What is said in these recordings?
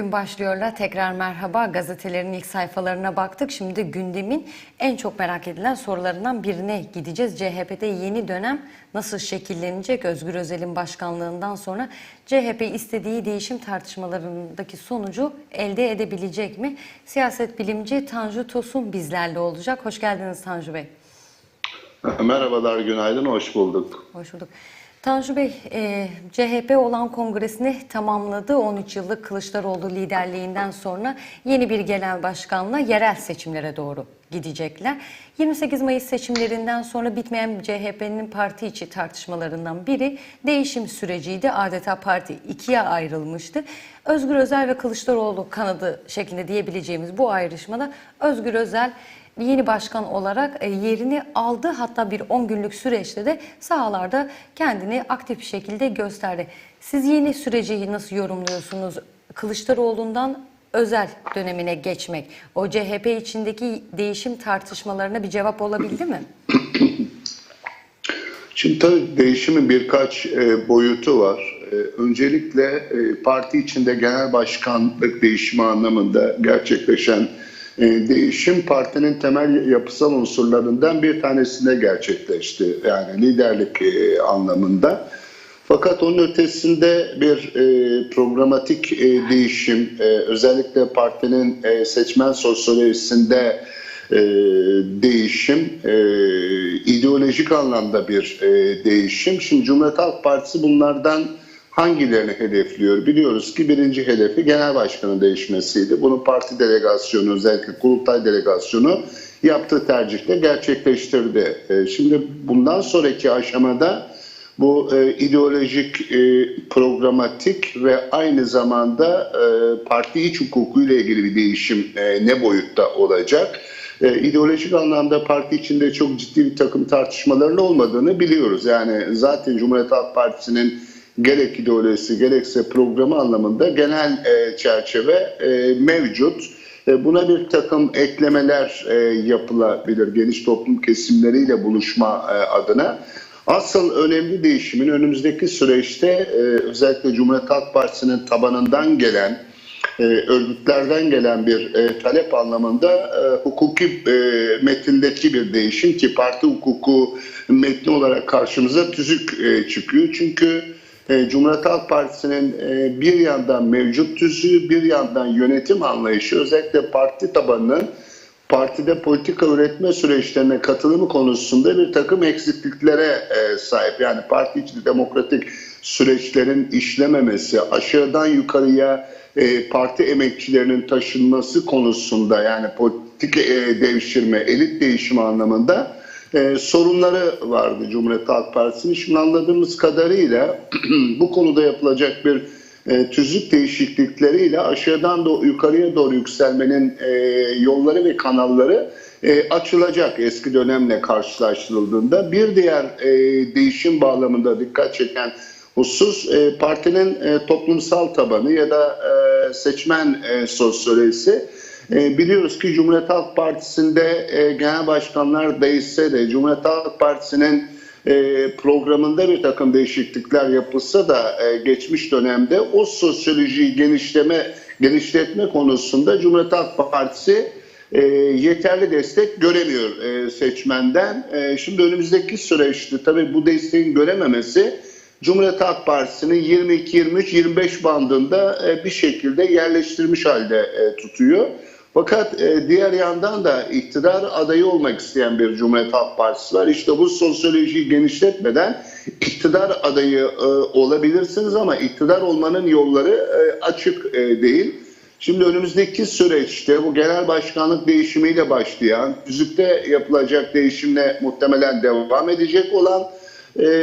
Gün başlıyorlar. Tekrar merhaba. Gazetelerin ilk sayfalarına baktık. Şimdi gündemin en çok merak edilen sorularından birine gideceğiz. CHP'de yeni dönem nasıl şekillenecek? Özgür Özel'in başkanlığından sonra CHP istediği değişim tartışmalarındaki sonucu elde edebilecek mi? Siyaset bilimci Tanju Tosun bizlerle olacak. Hoş geldiniz Tanju Bey. Merhabalar, günaydın, hoş bulduk. Hoş bulduk. Tanju Bey, e, CHP olan kongresini tamamladı. 13 yıllık Kılıçdaroğlu liderliğinden sonra yeni bir genel başkanla yerel seçimlere doğru gidecekler. 28 Mayıs seçimlerinden sonra bitmeyen CHP'nin parti içi tartışmalarından biri değişim süreciydi. Adeta parti ikiye ayrılmıştı. Özgür Özel ve Kılıçdaroğlu kanadı şeklinde diyebileceğimiz bu ayrışmada Özgür Özel yeni başkan olarak e, yerini aldı. Hatta bir 10 günlük süreçte de sahalarda kendini aktif bir şekilde gösterdi. Siz yeni süreci nasıl yorumluyorsunuz? Kılıçdaroğlu'ndan özel dönemine geçmek, o CHP içindeki değişim tartışmalarına bir cevap olabildi mi? Şimdi tabii değişimin birkaç e, boyutu var. E, öncelikle parti içinde genel başkanlık değişimi anlamında gerçekleşen değişim partinin temel yapısal unsurlarından bir tanesinde gerçekleşti. Yani liderlik e, anlamında. Fakat onun ötesinde bir e, programatik e, değişim, özellikle partinin seçmen sosyolojisinde değişim, ideolojik anlamda bir değişim. Şimdi Cumhuriyet Halk Partisi bunlardan hangilerini hedefliyor? Biliyoruz ki birinci hedefi genel başkanın değişmesiydi. Bunu parti delegasyonu, özellikle kurultay delegasyonu yaptığı tercihle gerçekleştirdi. E, şimdi bundan sonraki aşamada bu e, ideolojik, e, programatik ve aynı zamanda parti iç hukuku ilgili bir değişim ne boyutta olacak? İdeolojik anlamda parti içinde çok ciddi bir takım tartışmaların olmadığını biliyoruz. Yani zaten Cumhuriyet Halk Partisi'nin gerek ideolojisi gerekse programı anlamında genel e, çerçeve e, mevcut. E, buna bir takım eklemeler e, yapılabilir geniş toplum kesimleriyle buluşma e, adına. Asıl önemli değişimin önümüzdeki süreçte e, özellikle Cumhuriyet Halk Partisi'nin tabanından gelen, e, örgütlerden gelen bir e, talep anlamında e, hukuki e, metindeki bir değişim ki parti hukuku metni olarak karşımıza tüzük e, çıkıyor. Çünkü e, Cumhuriyet Halk Partisi'nin e, bir yandan mevcut tüzüğü, bir yandan yönetim anlayışı özellikle parti tabanının partide politika üretme süreçlerine katılımı konusunda bir takım eksikliklere e, sahip. Yani parti içinde demokratik süreçlerin işlememesi, aşağıdan yukarıya parti emekçilerinin taşınması konusunda yani politik e, devşirme, elit değişimi anlamında e, sorunları vardı Cumhuriyet Halk Partisi'nin. Şimdi anladığımız kadarıyla bu konuda yapılacak bir e, tüzük değişiklikleriyle aşağıdan da yukarıya doğru yükselmenin e, yolları ve kanalları e, açılacak eski dönemle karşılaştırıldığında. Bir diğer e, değişim bağlamında dikkat çeken husus e, partinin e, toplumsal tabanı ya da e, seçmen e, sosyolojisi. E, biliyoruz ki Cumhuriyet Halk Partisi'nde e, genel başkanlar değişse de Cumhuriyet Halk Partisi'nin e, programında bir takım değişiklikler yapılsa da e, geçmiş dönemde o sosyolojiyi genişleme genişletme konusunda Cumhuriyet Halk Partisi e, yeterli destek göremiyor e, seçmenden. E, şimdi önümüzdeki süreçte tabii bu desteğin görememesi Cumhuriyet Halk Partisi'ni 22, 23, 25 bandında e, bir şekilde yerleştirmiş halde e, tutuyor. Fakat e, diğer yandan da iktidar adayı olmak isteyen bir Cumhuriyet Halk Partisi var. İşte bu sosyolojiyi genişletmeden iktidar adayı e, olabilirsiniz ama iktidar olmanın yolları e, açık değil. Şimdi önümüzdeki süreçte bu genel başkanlık değişimiyle başlayan, tüzükte yapılacak değişimle muhtemelen devam edecek olan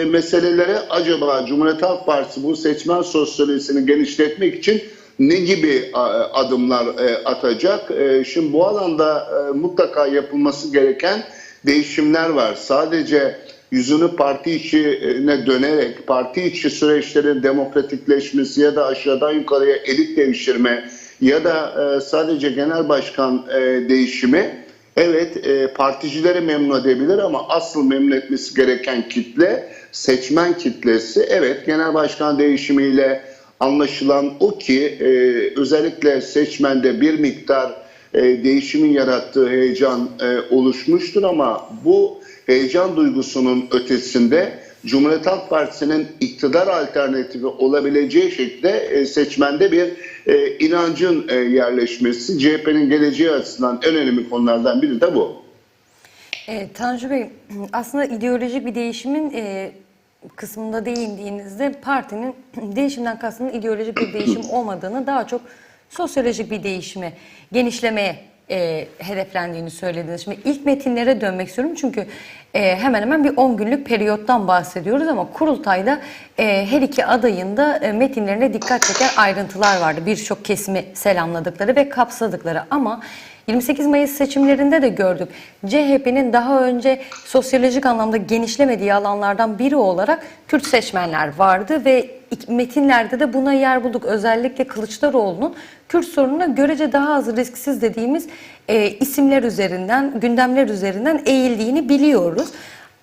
meselelere acaba Cumhuriyet Halk Partisi bu seçmen sosyolojisini genişletmek için ne gibi adımlar e, atacak? E, şimdi bu alanda e, mutlaka yapılması gereken değişimler var. Sadece yüzünü parti içine dönerek parti içi süreçlerin demokratikleşmesi ya da aşağıdan yukarıya elit devşirme ya da sadece genel başkan değişimi evet particilere memnun edebilir ama asıl memnun etmesi gereken kitle seçmen kitlesi evet genel başkan değişimiyle anlaşılan o ki e, özellikle seçmende bir miktar e, değişimin yarattığı heyecan e, oluşmuştur ama bu heyecan duygusunun ötesinde Cumhuriyet Halk Partisi'nin iktidar alternatifi olabileceği şekilde e, seçmende bir e, inancın e, yerleşmesi CHP'nin geleceği açısından en önemli konulardan biri de bu. E, Tanju Bey, aslında ideolojik bir değişimin e, kısmında değindiğinizde partinin değişimden kastının ideolojik bir değişim olmadığını daha çok sosyolojik bir değişime, genişlemeye e, hedeflendiğini söylediniz. Şimdi ilk metinlere dönmek istiyorum çünkü e, hemen hemen bir 10 günlük periyottan bahsediyoruz ama kurultayda e, her iki adayın da e, metinlerine dikkat çeken ayrıntılar vardı. Birçok kesimi selamladıkları ve kapsadıkları ama 28 Mayıs seçimlerinde de gördük. CHP'nin daha önce sosyolojik anlamda genişlemediği alanlardan biri olarak Kürt seçmenler vardı ve metinlerde de buna yer bulduk. Özellikle Kılıçdaroğlu'nun Kürt sorununa görece daha az risksiz dediğimiz e, isimler üzerinden, gündemler üzerinden eğildiğini biliyoruz.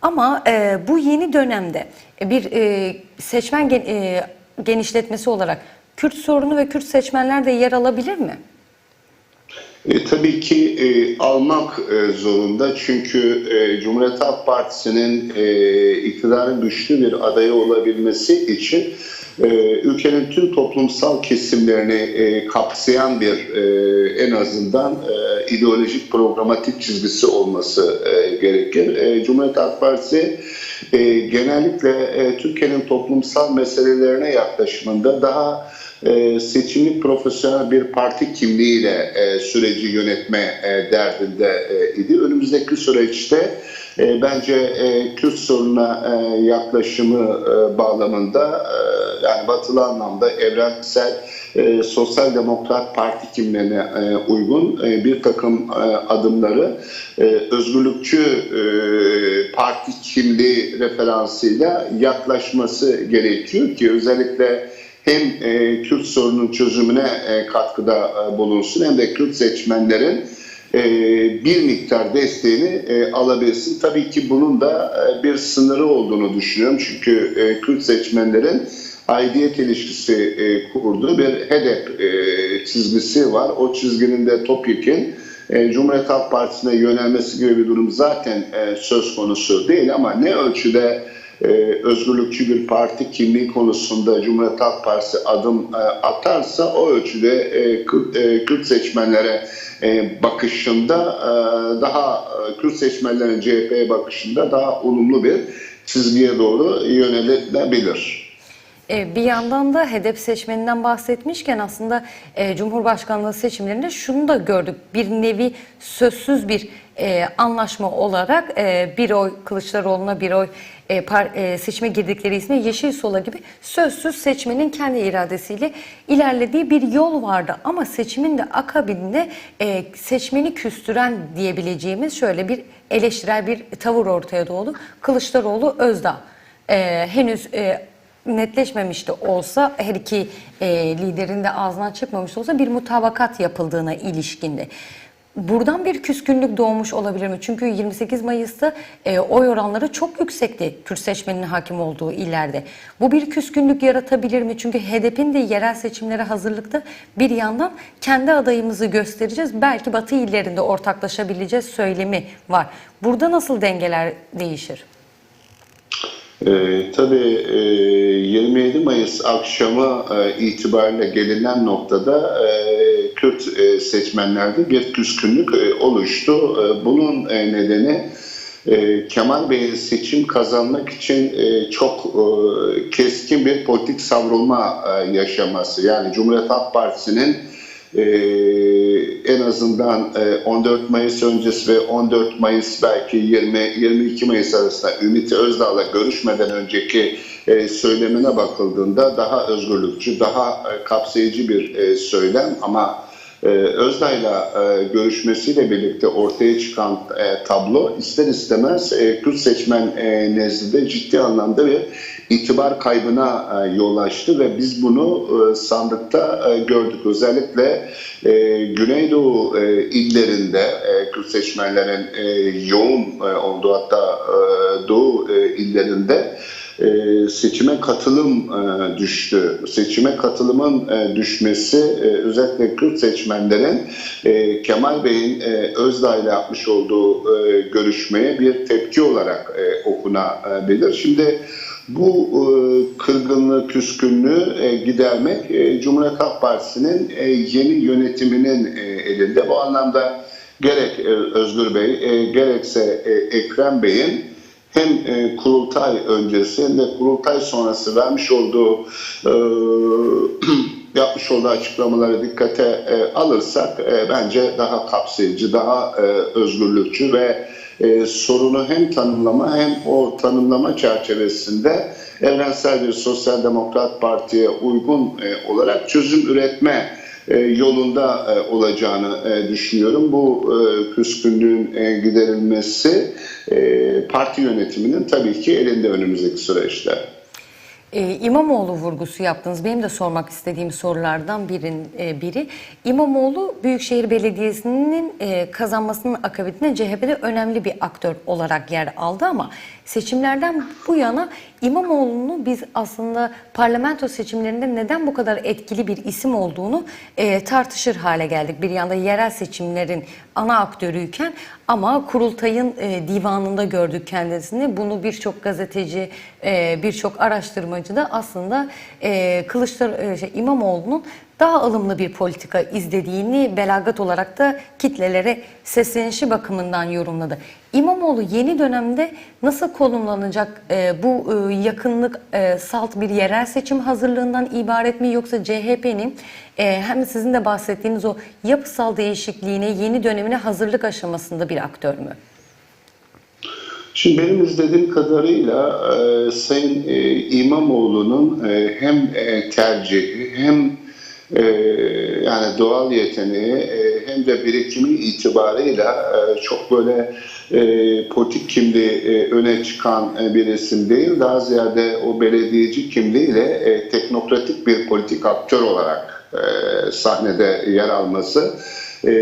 Ama e, bu yeni dönemde bir e, seçmen gen- e, genişletmesi olarak Kürt sorunu ve Kürt seçmenler de yer alabilir mi? E, tabii ki e, almak e, zorunda çünkü e, Cumhuriyet Halk Partisi'nin e, iktidarın güçlü bir adayı olabilmesi için e, ülkenin tüm toplumsal kesimlerini e, kapsayan bir e, en azından e, ideolojik programatik çizgisi olması e, gerekir. E, Cumhuriyet Halk Partisi e, genellikle e, Türkiye'nin toplumsal meselelerine yaklaşımında daha e, seçimli profesyonel bir parti kimliğiyle e, süreci yönetme e, derdinde e, idi. Önümüzdeki süreçte bence e, Kürt sorununa yaklaşımı bağlamında yani batılı anlamda evrensel sosyal demokrat parti kimliğine uygun bir takım adımları e, özgürlükçü parti kimliği referansıyla yaklaşması gerekiyor ki özellikle hem e, Kürt sorunun çözümüne e, katkıda e, bulunsun hem de Kürt seçmenlerin e, bir miktar desteğini e, alabilsin. Tabii ki bunun da e, bir sınırı olduğunu düşünüyorum. Çünkü e, Kürt seçmenlerin aidiyet ilişkisi e, kurduğu bir hedef e, çizgisi var. O çizginin de topyekun e, Cumhuriyet Halk Partisi'ne yönelmesi gibi bir durum zaten e, söz konusu değil ama ne ölçüde e, özgürlükçü bir parti kimliği konusunda Cumhuriyet Halk Partisi adım e, atarsa o ölçüde e, Kürt, e, Kürt seçmenlere bakışında daha Kürt seçmenlerin CHP'ye bakışında daha olumlu bir çizgiye doğru yönelilebilir. Bir yandan da HEDEP seçmeninden bahsetmişken aslında Cumhurbaşkanlığı seçimlerinde şunu da gördük. Bir nevi sözsüz bir e, anlaşma olarak e, bir oy Kılıçdaroğlu'na bir oy e, par- e, seçime girdikleri ismi Yeşil Sol'a gibi sözsüz seçmenin kendi iradesiyle ilerlediği bir yol vardı. Ama seçimin de akabinde e, seçmeni küstüren diyebileceğimiz şöyle bir eleştirel bir tavır ortaya doğdu. Kılıçdaroğlu Özdağ e, henüz e, netleşmemiş de olsa her iki e, liderin de ağzından çıkmamış olsa bir mutabakat yapıldığına ilişkinde. Buradan bir küskünlük doğmuş olabilir mi? Çünkü 28 Mayıs'ta e, oy oranları çok yüksekti Kürt seçmeninin hakim olduğu illerde. Bu bir küskünlük yaratabilir mi? Çünkü HDP'nin de yerel seçimlere hazırlıkta bir yandan kendi adayımızı göstereceğiz. Belki Batı illerinde ortaklaşabileceğiz söylemi var. Burada nasıl dengeler değişir? Ee, tabii e, 27 Mayıs akşamı e, itibariyle gelinen noktada e, Kürt e, seçmenlerde bir küskünlük e, oluştu. E, bunun e, nedeni e, Kemal Bey'in seçim kazanmak için e, çok e, keskin bir politik savrulma e, yaşaması. Yani Cumhuriyet Halk Partisi'nin e, en azından e, 14 Mayıs öncesi ve 14 Mayıs belki 20 22 Mayıs arasında Ümit Özdağ'la görüşmeden önceki e, söylemine bakıldığında daha özgürlükçü, daha e, kapsayıcı bir e, söylem. Ama Özdağ'la e, görüşmesiyle birlikte ortaya çıkan e, tablo ister istemez e, Kürt seçmen e, nezdinde ciddi anlamda bir itibar kaybına e, yol açtı ve biz bunu e, sandıkta e, gördük. Özellikle Güneydoğu illerinde Kürt seçmenlerin yoğun olduğu hatta Doğu illerinde seçime katılım düştü. Seçime katılımın düşmesi özellikle Kürt seçmenlerin Kemal Bey'in Özdağ ile yapmış olduğu görüşmeye bir tepki olarak okunabilir. Şimdi bu e, kırgınlığı, küskünlüğü e, gidermek e, Cumhuriyet Halk Partisi'nin e, yeni yönetiminin e, elinde. Bu anlamda gerek e, Özgür Bey e, gerekse e, Ekrem Bey'in hem e, kurultay öncesi hem de kurultay sonrası vermiş olduğu e, yapmış olduğu açıklamaları dikkate e, alırsak e, bence daha kapsayıcı, daha e, özgürlükçü ve e, sorunu hem tanımlama hem o tanımlama çerçevesinde evrensel bir sosyal demokrat partiye uygun e, olarak çözüm üretme e, yolunda e, olacağını e, düşünüyorum. Bu e, küskünlüğün e, giderilmesi e, parti yönetiminin tabii ki elinde önümüzdeki süreçte. Ee, İmamoğlu vurgusu yaptınız. Benim de sormak istediğim sorulardan birin, e, biri. İmamoğlu Büyükşehir Belediyesi'nin e, kazanmasının akabinde CHP'de önemli bir aktör olarak yer aldı ama seçimlerden bu yana İmamoğlu'nu biz aslında parlamento seçimlerinde neden bu kadar etkili bir isim olduğunu e, tartışır hale geldik. Bir yanda yerel seçimlerin ana aktörüyken ama kurultayın e, divanında gördük kendisini. Bunu birçok gazeteci, e, birçok araştırmacı da aslında e, Kılıçdaroğlu, e, şey, İmamoğlu'nun daha ılımlı bir politika izlediğini belagat olarak da kitlelere seslenişi bakımından yorumladı. İmamoğlu yeni dönemde nasıl konumlanacak e, bu e, yakınlık e, salt bir yerel seçim hazırlığından ibaret mi yoksa CHP'nin e, hem sizin de bahsettiğiniz o yapısal değişikliğine yeni dönemine hazırlık aşamasında bir aktör mü? Şimdi benim izlediğim kadarıyla e, Sayın e, İmamoğlu'nun e, hem e, tercihi hem e, yani doğal yeteneği e, hem de birikimi itibarıyla e, çok böyle e, politik kimliği e, öne çıkan e, bir isim değil. Daha ziyade o belediyeci kimliğiyle e, teknokratik bir politik aktör olarak e, sahnede yer alması e,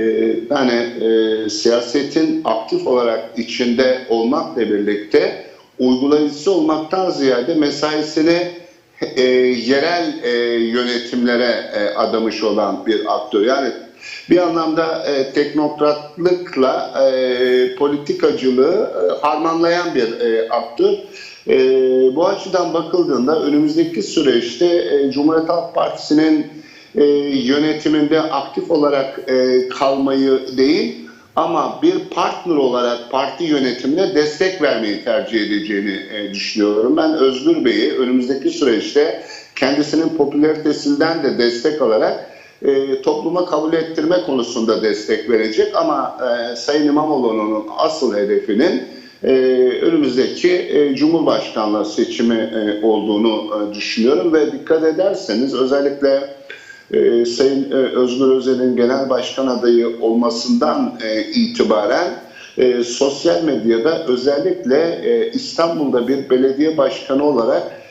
yani e, siyasetin aktif olarak içinde olmakla birlikte uygulayıcısı olmaktan ziyade mesaisini e, yerel e, yönetimlere e, adamış olan bir aktör. Yani bir anlamda e, teknokratlıkla e, politikacılığı e, harmanlayan bir e, aktör. E, bu açıdan bakıldığında önümüzdeki süreçte e, Cumhuriyet Halk Partisi'nin e, yönetiminde aktif olarak e, kalmayı değil ama bir partner olarak parti yönetimine destek vermeyi tercih edeceğini e, düşünüyorum. Ben Özgür Bey'i önümüzdeki süreçte kendisinin popülaritesinden de destek alarak e, topluma kabul ettirme konusunda destek verecek ama e, Sayın İmamoğlu'nun asıl hedefinin e, önümüzdeki e, Cumhurbaşkanlığı seçimi e, olduğunu e, düşünüyorum ve dikkat ederseniz özellikle e, Sayın Özgür Özel'in genel başkan adayı olmasından e, itibaren e, sosyal medyada özellikle e, İstanbul'da bir belediye başkanı olarak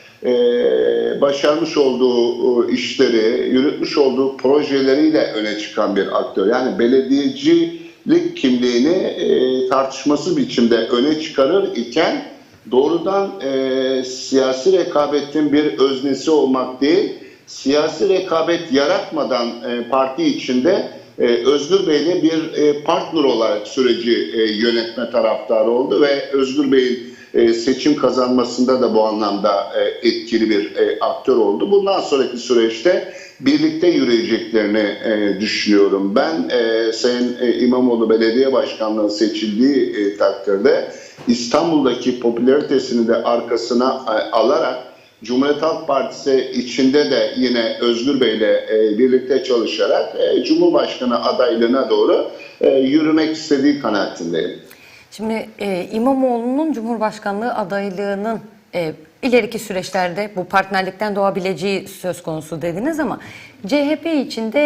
başarmış olduğu işleri, yürütmüş olduğu projeleriyle öne çıkan bir aktör. Yani belediyecilik kimliğini e, tartışması biçimde öne çıkarır iken doğrudan e, siyasi rekabetin bir öznesi olmak değil, siyasi rekabet yaratmadan e, parti içinde e, Özgür Bey'le bir e, partner olarak süreci e, yönetme taraftarı oldu ve Özgür Bey'in e, seçim kazanmasında da bu anlamda e, etkili bir e, aktör oldu. Bundan sonraki süreçte birlikte yürüyeceklerini e, düşünüyorum. Ben e, Sayın e, İmamoğlu Belediye Başkanlığı seçildiği e, takdirde İstanbul'daki popülaritesini de arkasına e, alarak Cumhuriyet Halk Partisi içinde de yine Özgür Bey'le e, birlikte çalışarak e, Cumhurbaşkanı adaylığına doğru e, yürümek istediği kanaatindeyim. Şimdi e, İmamoğlu'nun Cumhurbaşkanlığı adaylığının ileriki süreçlerde bu partnerlikten doğabileceği söz konusu dediniz ama CHP içinde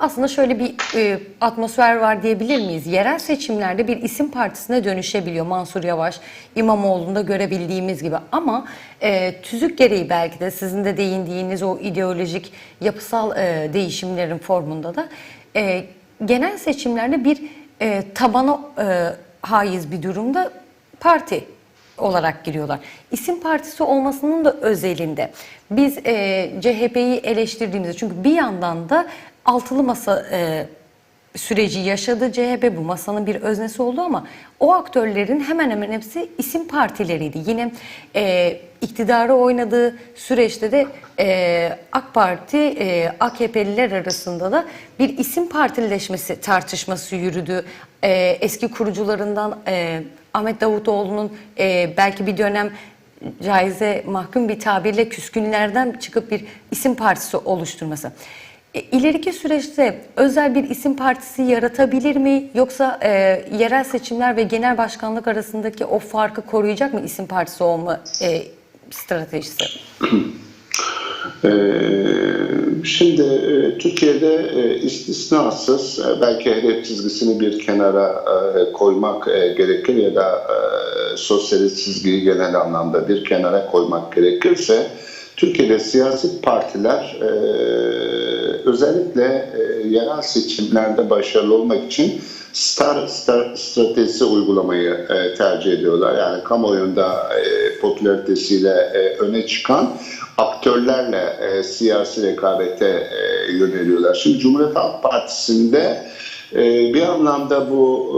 aslında şöyle bir e, atmosfer var diyebilir miyiz? Yerel seçimlerde bir isim partisine dönüşebiliyor Mansur Yavaş, İmamoğlu'nda görebildiğimiz gibi ama e, tüzük gereği belki de sizin de değindiğiniz o ideolojik yapısal e, değişimlerin formunda da e, genel seçimlerde bir e, tabana e, haiz bir durumda parti olarak giriyorlar. İsim partisi olmasının da özelinde biz e, CHP'yi eleştirdiğimizde çünkü bir yandan da altılı masa e, süreci yaşadı CHP bu masanın bir öznesi oldu ama o aktörlerin hemen hemen hepsi isim partileriydi. Yine e, iktidarı oynadığı süreçte de e, AK Parti e, AKP'liler arasında da bir isim partileşmesi tartışması yürüdü. E, eski kurucularından e, Ahmet Davutoğlu'nun e, belki bir dönem caize mahkum bir tabirle küskünlerden çıkıp bir isim partisi oluşturması. E, İleriki süreçte özel bir isim partisi yaratabilir mi? Yoksa e, yerel seçimler ve genel başkanlık arasındaki o farkı koruyacak mı isim partisi olma e, stratejisi? Ee, Şimdi e, Türkiye'de e, istisnasız e, belki hedef çizgisini bir kenara e, koymak e, gerekir ya da e, sosyalist çizgiyi genel anlamda bir kenara koymak gerekirse Türkiye'de siyasi partiler e, özellikle e, yerel seçimlerde başarılı olmak için star, star stratejisi uygulamayı e, tercih ediyorlar. Yani kamuoyunda e, popülaritesiyle e, öne çıkan aktörlerle e, siyasi rekabete e, yöneliyorlar. Şimdi Cumhuriyet Halk Partisi'nde e, bir anlamda bu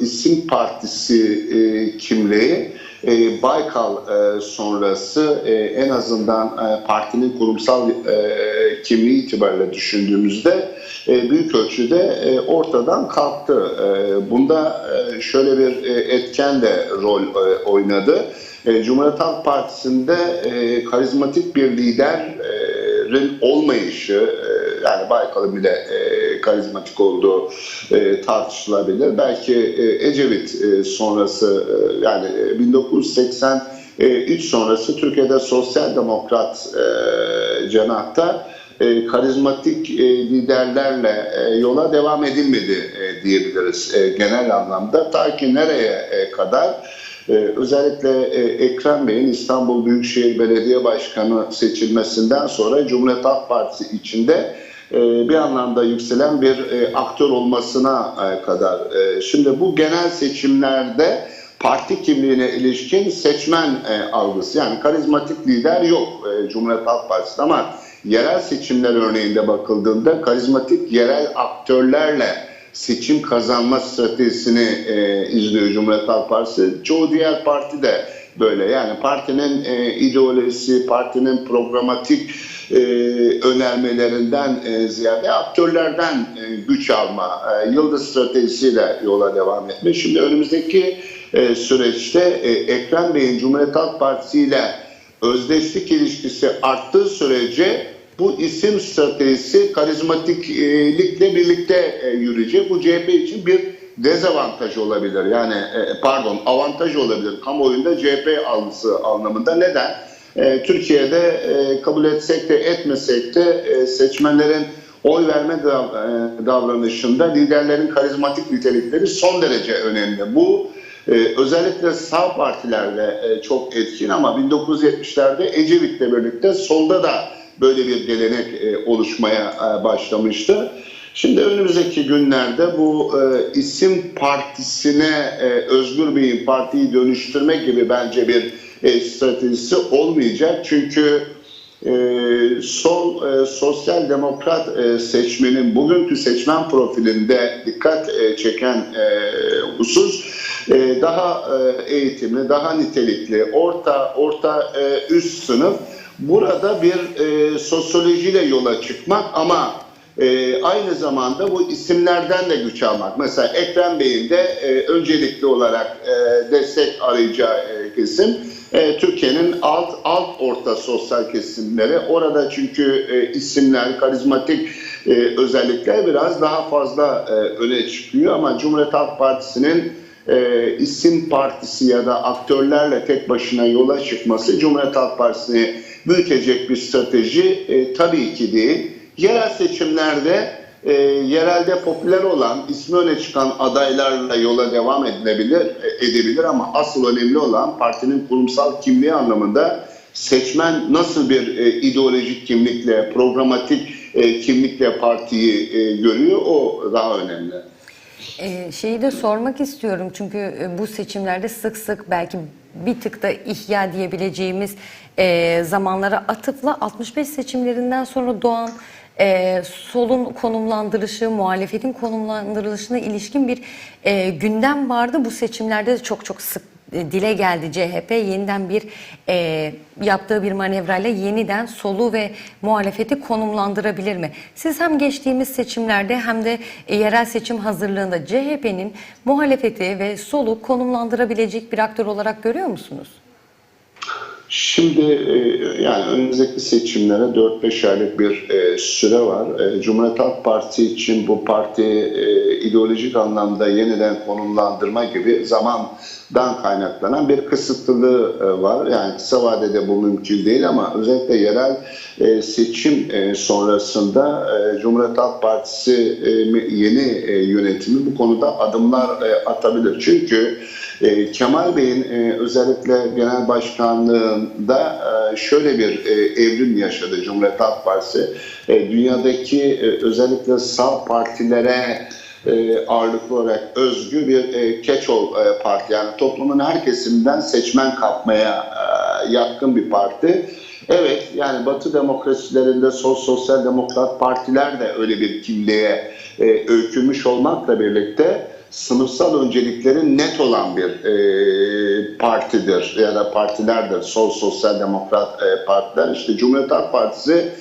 e, isim partisi e, kimliği e, Baykal e, sonrası e, en azından e, partinin kurumsal e, kimliği itibariyle düşündüğümüzde e, büyük ölçüde e, ortadan kalktı. E, bunda e, şöyle bir e, etken de rol e, oynadı. E, Cumhuriyet Halk Partisi'nde e, karizmatik bir liderin olmayışı, e, yani Baykal'ın bile e, karizmatik olduğu e, tartışılabilir. Belki e, Ecevit e, sonrası e, yani e, 1983 sonrası Türkiye'de sosyal demokrat e, cenahta e, karizmatik e, liderlerle e, yola devam edilmedi e, diyebiliriz e, genel anlamda. Ta ki nereye e, kadar? Ee, özellikle e, Ekrem Bey'in İstanbul Büyükşehir Belediye Başkanı seçilmesinden sonra Cumhuriyet Halk Partisi içinde e, bir anlamda yükselen bir e, aktör olmasına e, kadar. E, Şimdi bu genel seçimlerde parti kimliğine ilişkin seçmen e, algısı yani karizmatik lider yok e, Cumhuriyet Halk Partisi'nde ama yerel seçimler örneğinde bakıldığında karizmatik yerel aktörlerle seçim kazanma stratejisini e, izliyor Cumhuriyet Halk Partisi. Çoğu diğer parti de böyle. Yani partinin e, ideolojisi, partinin programatik e, önermelerinden e, ziyade aktörlerden e, güç alma, e, yıldız stratejisiyle yola devam etme. Şimdi önümüzdeki e, süreçte e, Ekrem Bey'in Cumhuriyet Halk Partisi ile özdeşlik ilişkisi arttığı sürece bu isim stratejisi karizmatiklikle birlikte e, yürüyecek. Bu CHP için bir dezavantaj olabilir. Yani e, pardon avantaj olabilir. Kamuoyunda CHP algısı anlamında. Neden? E, Türkiye'de e, kabul etsek de etmesek de e, seçmenlerin oy verme dav- e, davranışında liderlerin karizmatik nitelikleri son derece önemli. Bu e, özellikle sağ partilerde e, çok etkin ama 1970'lerde Ecevit'le birlikte solda da böyle bir gelenek e, oluşmaya e, başlamıştı. Şimdi önümüzdeki günlerde bu e, isim partisine e, Özgür Bey'in partiyi dönüştürme gibi bence bir e, stratejisi olmayacak. Çünkü e, sol e, sosyal demokrat e, seçmenin bugünkü seçmen profilinde dikkat e, çeken e, husus e, daha e, eğitimli, daha nitelikli, orta orta e, üst sınıf burada bir e, sosyolojiyle yola çıkmak ama e, aynı zamanda bu isimlerden de güç almak. Mesela Ekrem Bey'in de e, öncelikli olarak e, destek arayacağı e, kesim e, Türkiye'nin alt alt orta sosyal kesimleri. Orada çünkü e, isimler, karizmatik e, özellikler biraz daha fazla e, öne çıkıyor ama Cumhuriyet Halk Partisi'nin e, isim partisi ya da aktörlerle tek başına yola çıkması Cumhuriyet Halk Partisi'ni büyütecek bir strateji e, tabii ki değil. Yerel seçimlerde e, yerelde popüler olan, ismi öne çıkan adaylarla yola devam edilebilir, e, edebilir ama asıl önemli olan partinin kurumsal kimliği anlamında seçmen nasıl bir e, ideolojik kimlikle, programatik e, kimlikle partiyi e, görüyor o daha önemli. Ee, şeyi de sormak istiyorum çünkü e, bu seçimlerde sık sık belki bir tık da ihya diyebileceğimiz e, zamanlara atıfla 65 seçimlerinden sonra doğan e, solun konumlandırışı, muhalefetin konumlandırılışına ilişkin bir e, gündem vardı. Bu seçimlerde de çok çok sık e, dile geldi CHP yeniden bir e, yaptığı bir manevrayla yeniden solu ve muhalefeti konumlandırabilir mi? Siz hem geçtiğimiz seçimlerde hem de e, yerel seçim hazırlığında CHP'nin muhalefeti ve solu konumlandırabilecek bir aktör olarak görüyor musunuz? Şimdi e, yani önümüzdeki seçimlere 4-5 aylık bir e, süre var. E, Cumhuriyet Halk Partisi için bu parti ideolojik anlamda yeniden konumlandırma gibi zamandan kaynaklanan bir kısıtlılığı e, var. Yani kısa vadede bu mümkün değil ama özellikle yerel e, seçim e, sonrasında Cumhuriyet Halk Partisi yeni yönetimi bu konuda adımlar atabilir. Çünkü Kemal Bey'in özellikle genel başkanlığında şöyle bir evrim yaşadı Cumhuriyet Halk Partisi. Dünyadaki özellikle sağ partilere e, ağırlıklı olarak özgü bir e, catch-all e, parti. Yani toplumun her kesiminden seçmen kapmaya e, yatkın bir parti. Evet yani Batı demokrasilerinde sol sosyal demokrat partiler de öyle bir kimliğe e, öykünmüş olmakla birlikte sınıfsal öncelikleri net olan bir e, partidir ya da partilerdir. Sol sosyal demokrat e, partiler. İşte Cumhuriyet Halk Partisi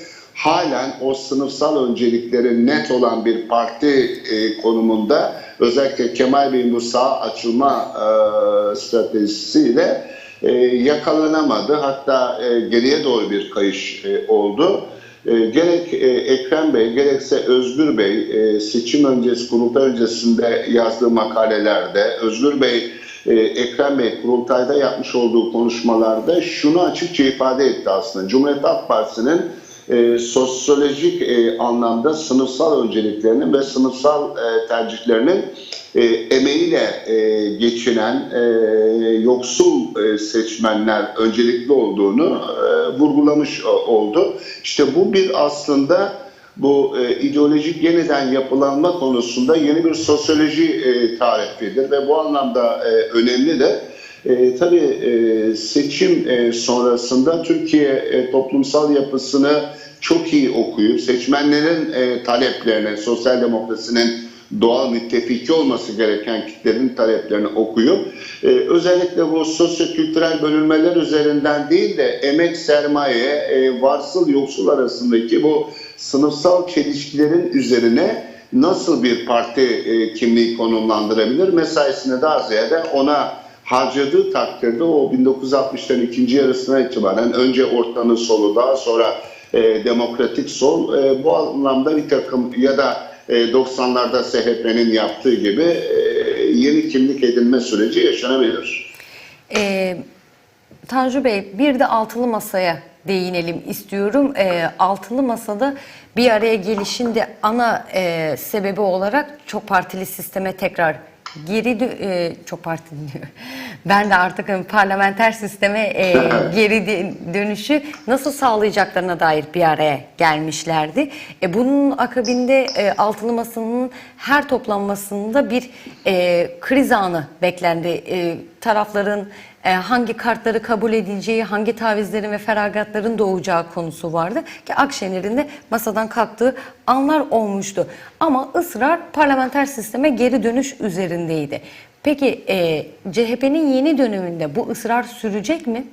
halen o sınıfsal öncelikleri net olan bir parti e, konumunda özellikle Kemal Bey'in bu sağ açılma e, stratejisiyle e, yakalanamadı. Hatta e, geriye doğru bir kayış e, oldu. E, gerek e, Ekrem Bey gerekse Özgür Bey e, seçim öncesi kurultay öncesinde yazdığı makalelerde Özgür Bey e, Ekrem Bey kurultayda yapmış olduğu konuşmalarda şunu açıkça ifade etti aslında. Cumhuriyet Halk Partisi'nin e, sosyolojik e, anlamda sınıfsal önceliklerinin ve sınıfsal e, tercihlerinin e, emeğiyle e, geçinen e, yoksul e, seçmenler öncelikli olduğunu e, vurgulamış o- oldu. İşte bu bir aslında bu e, ideolojik yeniden yapılanma konusunda yeni bir sosyoloji e, tarifidir ve bu anlamda e, önemli de e, tabii e, seçim e, sonrasında Türkiye e, toplumsal yapısını çok iyi okuyup seçmenlerin e, taleplerine, sosyal demokrasinin doğal müttefiki olması gereken kitlerin taleplerini okuyup e, özellikle bu sosyokültürel bölünmeler üzerinden değil de emek sermaye, e, varsıl yoksul arasındaki bu sınıfsal çelişkilerin üzerine nasıl bir parti e, kimliği konumlandırabilir mesaisine daha ziyade ona harcadığı takdirde o 1960'ların ikinci yarısına itibaren önce ortanın solu daha sonra e, demokratik sol e, bu anlamda bir takım ya da e, 90'larda SHP'nin yaptığı gibi e, yeni kimlik edinme süreci yaşanabilir. Ee, Tanju Bey bir de altılı masaya değinelim istiyorum. Ee, altılı masada bir araya gelişin de ana e, sebebi olarak çok partili sisteme tekrar geri e, çok partili diyor. Ben de artık hani parlamenter sisteme e, geri dönüşü nasıl sağlayacaklarına dair bir araya gelmişlerdi. E, bunun akabinde e, altılı masanın her toplanmasında bir e, kriz anı beklendi. E, tarafların e, hangi kartları kabul edileceği, hangi tavizlerin ve feragatların doğacağı konusu vardı. Ki Akşener'in de masadan kalktığı anlar olmuştu. Ama ısrar parlamenter sisteme geri dönüş üzerindeydi. Peki e, CHP'nin yeni döneminde bu ısrar sürecek mi?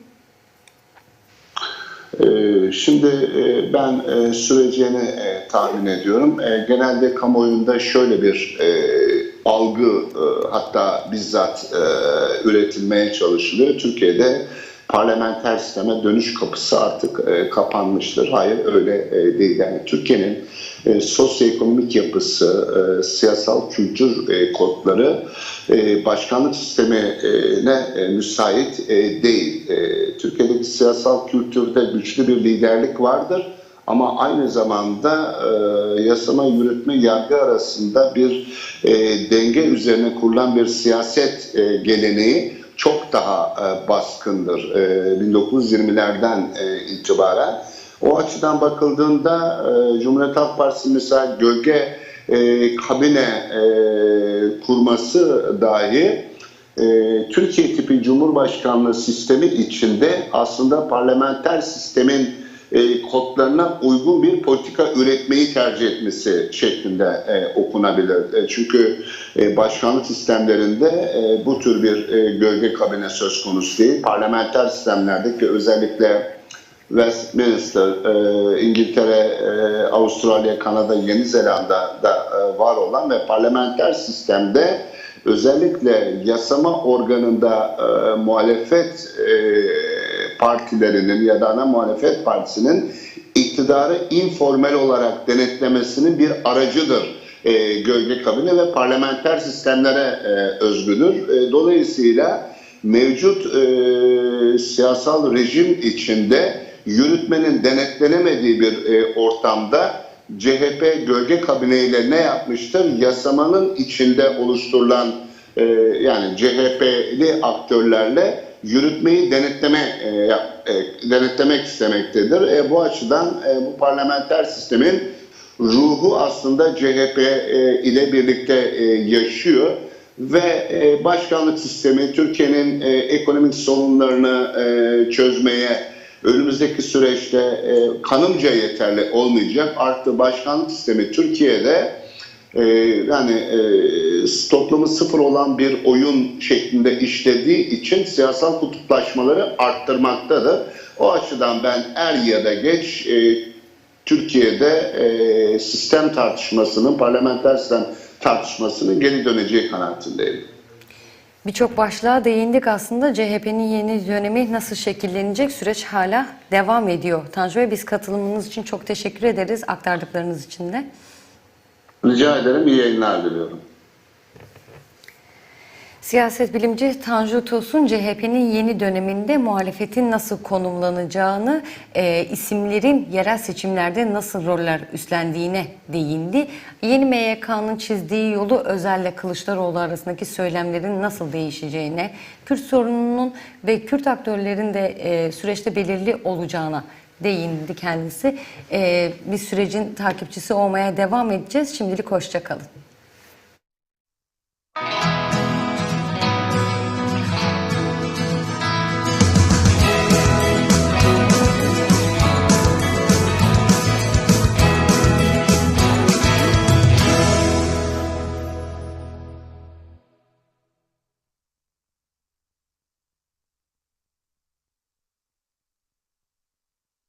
Ee, Şimdi e, ben e, süreceğini e, tahmin ediyorum. Genelde kamuoyunda şöyle bir algı e, hatta bizzat e, üretilmeye çalışılıyor. Türkiye'de parlamenter sisteme dönüş kapısı artık e, kapanmıştır. Hayır öyle e, değil. Yani Türkiye'nin e, sosyoekonomik yapısı, e, siyasal kültür e, kodları e, başkanlık sistemine e, müsait e, değil. E, Türkiye'deki siyasal kültürde güçlü bir liderlik vardır. Ama aynı zamanda e, yasama, yürütme, yargı arasında bir e, denge üzerine kurulan bir siyaset e, geleneği çok daha e, baskındır e, 1920'lerden e, itibaren. O açıdan bakıldığında e, Cumhuriyet Halk Partisi mesela gölge e, kabine e, kurması dahi e, Türkiye tipi Cumhurbaşkanlığı sistemi içinde aslında parlamenter sistemin e, kodlarına uygun bir politika üretmeyi tercih etmesi şeklinde e, okunabilir. E, çünkü e, başkanlık sistemlerinde e, bu tür bir e, gölge kabine söz konusu değil. Parlamenter sistemlerdeki özellikle Westminster, e, İngiltere, e, Avustralya, Kanada, Yeni Zelanda'da e, var olan ve parlamenter sistemde özellikle yasama organında e, muhalefet e, partilerinin ya da ana muhalefet partisinin iktidarı informal olarak denetlemesinin bir aracıdır e, gölge kabine ve parlamenter sistemlere e, özgüdür. E, dolayısıyla mevcut e, siyasal rejim içinde yürütmenin denetlenemediği bir e, ortamda CHP gölge kabineyle ne yapmıştır? Yasamanın içinde oluşturulan e, yani CHP'li aktörlerle yürütmeyi denetleme e, e, denetlemek istemektedir. E, bu açıdan e, bu parlamenter sistemin ruhu aslında CHP e, ile birlikte e, yaşıyor ve e, başkanlık sistemi Türkiye'nin e, ekonomik sorunlarını e, çözmeye önümüzdeki süreçte e, kanımca yeterli olmayacak. Artı başkanlık sistemi Türkiye'de e, yani e, toplamı sıfır olan bir oyun şeklinde işlediği için siyasal kutuplaşmaları arttırmaktadır. O açıdan ben er ya da geç e, Türkiye'de e, sistem tartışmasının, parlamenter sistem tartışmasının geri döneceği kanaatindeyim. Birçok başlığa değindik aslında. CHP'nin yeni dönemi nasıl şekillenecek süreç hala devam ediyor. Tanju Bey biz katılımınız için çok teşekkür ederiz aktardıklarınız için de. Rica ederim, iyi yayınlar diliyorum. Siyaset bilimci Tanju Tosun CHP'nin yeni döneminde muhalefetin nasıl konumlanacağını, e, isimlerin yerel seçimlerde nasıl roller üstlendiğine değindi. Yeni MYK'nın çizdiği yolu Özel'le Kılıçdaroğlu arasındaki söylemlerin nasıl değişeceğine, Kürt sorununun ve Kürt aktörlerin de e, süreçte belirli olacağına değindi kendisi. E, biz sürecin takipçisi olmaya devam edeceğiz. Şimdilik hoşça kalın.